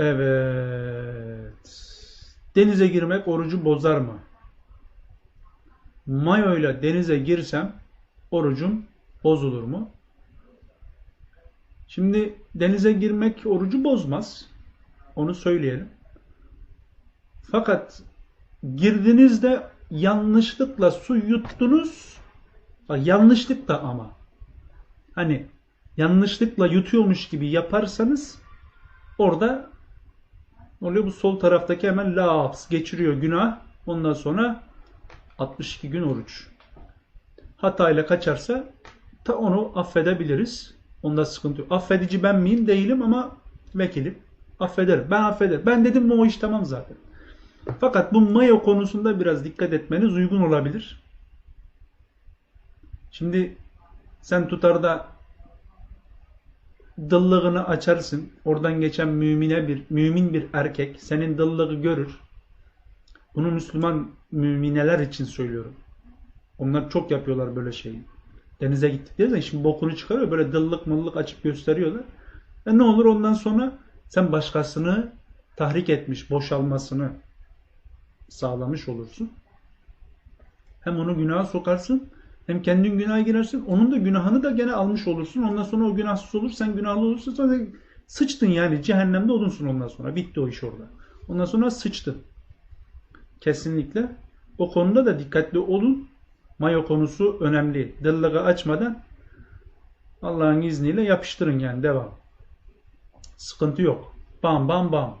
Evet. Denize girmek orucu bozar mı? Mayoyla denize girsem orucum bozulur mu? Şimdi denize girmek orucu bozmaz. Onu söyleyelim. Fakat girdinizde yanlışlıkla su yuttunuz. Yanlışlıkla ama. Hani yanlışlıkla yutuyormuş gibi yaparsanız orada oluyor bu sol taraftaki hemen laps geçiriyor günah. Ondan sonra 62 gün oruç. Hatayla kaçarsa ta onu affedebiliriz. Onda sıkıntı yok. Affedici ben miyim? Değilim ama vekilim. Affederim. Ben affederim. Ben dedim mi o iş tamam zaten. Fakat bu mayo konusunda biraz dikkat etmeniz uygun olabilir. Şimdi sen tutar da dıllığını açarsın. Oradan geçen mümine bir mümin bir erkek senin dıllığı görür. Bunu Müslüman mümineler için söylüyorum. Onlar çok yapıyorlar böyle şeyi. Denize gittikleri zaman şimdi bokunu çıkarıyor. Böyle dıllık mıllık açıp gösteriyorlar. E ne olur ondan sonra sen başkasını tahrik etmiş, boşalmasını sağlamış olursun. Hem onu günaha sokarsın hem kendin günaha girersin. Onun da günahını da gene almış olursun. Ondan sonra o günahsız olur. Sen günahlı olursun. Sonra sıçtın yani. Cehennemde olursun ondan sonra. Bitti o iş orada. Ondan sonra sıçtın. Kesinlikle. O konuda da dikkatli olun. Mayo konusu önemli. Dıllığı açmadan Allah'ın izniyle yapıştırın yani. Devam. Sıkıntı yok. Bam bam bam.